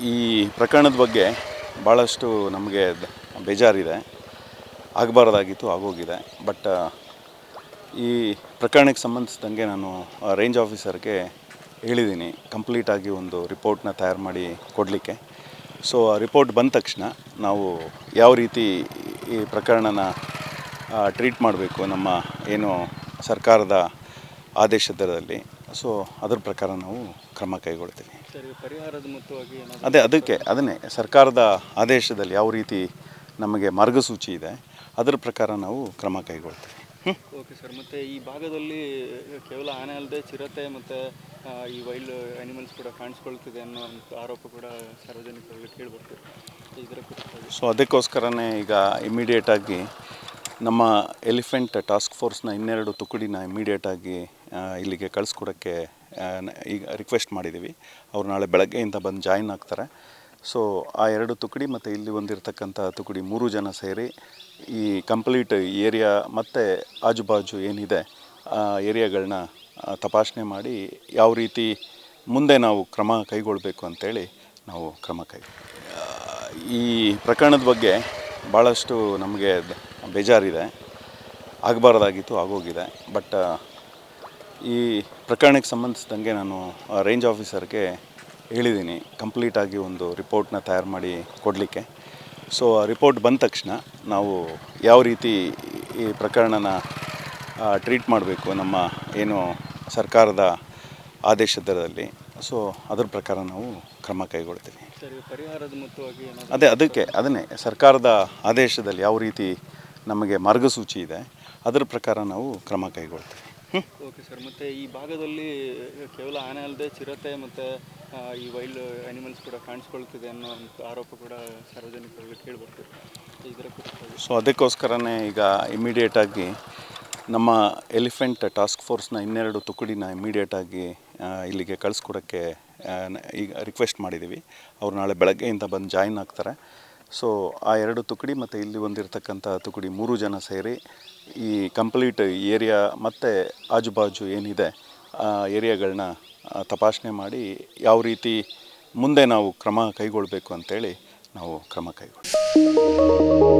ಈ ಪ್ರಕರಣದ ಬಗ್ಗೆ ಭಾಳಷ್ಟು ನಮಗೆ ಬೇಜಾರಿದೆ. ಆಗಬಾರ್ದಾಗಿತ್ತು, ಆಗೋಗಿದೆ. ಬಟ್ ಈ ಪ್ರಕರಣಕ್ಕೆ ಸಂಬಂಧಿಸಿದಂಗೆ ನಾನು ರೇಂಜ್ ಆಫೀಸರ್ಗೆ ಹೇಳಿದ್ದೀನಿ. ಕಂಪ್ಲೀಟಾಗಿ ಒಂದು ರಿಪೋರ್ಟ್ನ ತಯಾರು ಮಾಡಿ ಕೊಡಲಿಕ್ಕೆ. ಸೊ, ಆ ರಿಪೋರ್ಟ್ ಬಂದ ತಕ್ಷಣ ನಾವು ಯಾವ ರೀತಿ ಈ ಪ್ರಕರಣನ ಟ್ರೀಟ್ ಮಾಡಬೇಕು, ನಮ್ಮ ಏನು ಸರ್ಕಾರದ ಆದೇಶದಲ್ಲಿ ಸೊ, ಅದರ ಪ್ರಕಾರ ನಾವು ಕ್ರಮ ಕೈಗೊಳ್ತೀವಿ. ಪರಿಹಾರದ ಮೊತ್ತವಾಗಿ ಅದೇ ಅದಕ್ಕೆ ಅದನ್ನೇ ಸರ್ಕಾರದ ಆದೇಶದಲ್ಲಿ ಯಾವ ರೀತಿ ನಮಗೆ ಮಾರ್ಗಸೂಚಿ ಇದೆ ಅದರ ಪ್ರಕಾರ ನಾವು ಕ್ರಮ ಕೈಗೊಳ್ತೀವಿ. ಓಕೆ ಸರ್ ಮತ್ತು ಈ ಭಾಗದಲ್ಲಿ ಕೇವಲ ಆನೆ ಅಲ್ಲದೆ ಚಿರತೆ ಮತ್ತು ಈ ವೈಲ್ಡ್ ಅನಿಮಲ್ಸ್ ಕೂಡ ಕಾಣಿಸ್ಕೊಳ್ತಿದೆ ಅನ್ನೋ ಒಂದು ಆರೋಪ ಕೂಡ ಸಾರ್ವಜನಿಕರಲ್ಲಿ ಕೇಳಿಬರ್ತದೆ. ಇದರ ಕುರಿತಾಗಿ ಸೊ ಅದಕ್ಕೋಸ್ಕರನೇ ಈಗ ಇಮಿಡಿಯೇಟಾಗಿ ನಮ್ಮ ಎಲಿಫೆಂಟ್ ಟಾಸ್ಕ್ ಫೋರ್ಸ್ನ ಇನ್ನೆರಡು ತುಕಡಿನ ಇಮಿಡಿಯೇಟಾಗಿ ಇಲ್ಲಿಗೆ ಕಳಿಸ್ಕೊಡೋಕ್ಕೆ ಈಗ ರಿಕ್ವೆಸ್ಟ್ ಮಾಡಿದ್ದೀವಿ ಅವ್ರು ನಾಳೆ ಬೆಳಗ್ಗೆಯಿಂದ ಬಂದು ಜಾಯಿನ್ ಆಗ್ತಾರೆ. ಸೊ ಆ ಎರಡು ತುಕಡಿ ಮತ್ತು ಇಲ್ಲಿ ಒಂದಿರತಕ್ಕಂಥ ತುಕಡಿ ಮೂರು ಜನ ಸೇರಿ ಈ ಕಂಪ್ಲೀಟ್ ಏರಿಯಾ ಮತ್ತು ಆಜುಬಾಜು ಏನಿದೆ, ಆ ಏರಿಯಾಗಳನ್ನ ತಪಾಸಣೆ ಮಾಡಿ ಯಾವ ರೀತಿ ಮುಂದೆ ನಾವು ಕ್ರಮ ಕೈಗೊಳ್ಳಬೇಕು ಅಂತೇಳಿ ನಾವು ಕ್ರಮ ಕೈ ಈ ಪ್ರಕರಣದ ಬಗ್ಗೆ ಭಾಳಷ್ಟು ನಮಗೆ ಬೇಜಾರಿದೆ. ಆಗಬಾರ್ದಾಗಿತ್ತು, ಆಗೋಗಿದೆ. ಬಟ್ ಈ ಪ್ರಕರಣಕ್ಕೆ ಸಂಬಂಧಿಸಿದಂಗೆ ನಾನು ರೇಂಜ್ ಆಫೀಸರ್ಗೆ ಹೇಳಿದ್ದೀನಿ. ಕಂಪ್ಲೀಟಾಗಿ ಒಂದು ರಿಪೋರ್ಟ್ನ ತಯಾರು ಮಾಡಿ ಕೊಡಲಿಕ್ಕೆ. ಸೊ ಆ ರಿಪೋರ್ಟ್ ಬಂದ ತಕ್ಷಣ ನಾವು ಯಾವ ರೀತಿ ಈ ಪ್ರಕರಣನ ಟ್ರೀಟ್ ಮಾಡಬೇಕು ನಮ್ಮ ಏನು ಸರ್ಕಾರದ ಆದೇಶದಲ್ಲಿ ಸೊ ಅದ್ರ ಪ್ರಕಾರ ನಾವು ಕ್ರಮ ಕೈಗೊಳ್ತೀವಿ. ಅದೇ ಅದಕ್ಕೆ ಅದನ್ನೇ. ಸರ್ಕಾರದ ಆದೇಶದಲ್ಲಿ ಯಾವ ರೀತಿ ನಮಗೆ ಮಾರ್ಗಸೂಚಿ ಇದೆ ಅದರ ಪ್ರಕಾರ ನಾವು ಕ್ರಮ ಕೈಗೊಳ್ತೀವಿ? ಓಕೆ ಸರ್ ಮತ್ತು ಈ ಭಾಗದಲ್ಲಿ ಕೇವಲ ಆನೆ ಅಲ್ಲದೆ ಚಿರತೆ ಮತ್ತು ಈ ವೈಲ್ಡ್ ಅನಿಮಲ್ಸ್ ಕೂಡ ಕಾಣಿಸ್ಕೊಳ್ತಿದೆ ಅನ್ನೋ ಒಂದು ಆರೋಪ ಕೂಡ ಸಾರ್ವಜನಿಕರಲ್ಲಿ ಕೇಳಿಬರ್ತದೆ ಇದರ ಸೊ ಅದಕ್ಕೋಸ್ಕರನೇ ಈಗ ಇಮಿಡಿಯೇಟಾಗಿ ನಮ್ಮ ಎಲಿಫೆಂಟ್ ಟಾಸ್ಕ್ ಫೋರ್ಸ್ನ ಇನ್ನೆರಡು ತುಕಡಿನ ಇಮಿಡಿಯೇಟಾಗಿ ಇಲ್ಲಿಗೆ ಕಳಿಸ್ಕೊಡೋಕ್ಕೆ ಈಗ ರಿಕ್ವೆಸ್ಟ್ ಮಾಡಿದ್ದೀವಿ. ಅವ್ರು ನಾಳೆ ಬೆಳಗ್ಗೆಯಿಂದ ಬಂದು ಜಾಯಿನ್ ಆಗ್ತಾರೆ. ಸೊ ಆ ಎರಡು ತುಕಡಿ ಮತ್ತು ಇಲ್ಲಿ ಒಂದಿರತಕ್ಕಂಥ ತುಕಡಿ ಮೂರು ಜನ ಸೇರಿ ಈ ಕಂಪ್ಲೀಟ್ ಏರಿಯಾ ಮತ್ತು ಆಜುಬಾಜು ಏನಿದೆ, ಆ ಏರಿಯಾಗಳನ್ನ ತಪಾಸಣೆ ಮಾಡಿ ಯಾವ ರೀತಿ ಮುಂದೆ ನಾವು ಕ್ರಮ ಕೈಗೊಳ್ಳಬೇಕು ಅಂತೇಳಿ ನಾವು ಕ್ರಮ ಕೈಗೊಳ್ತೀವಿ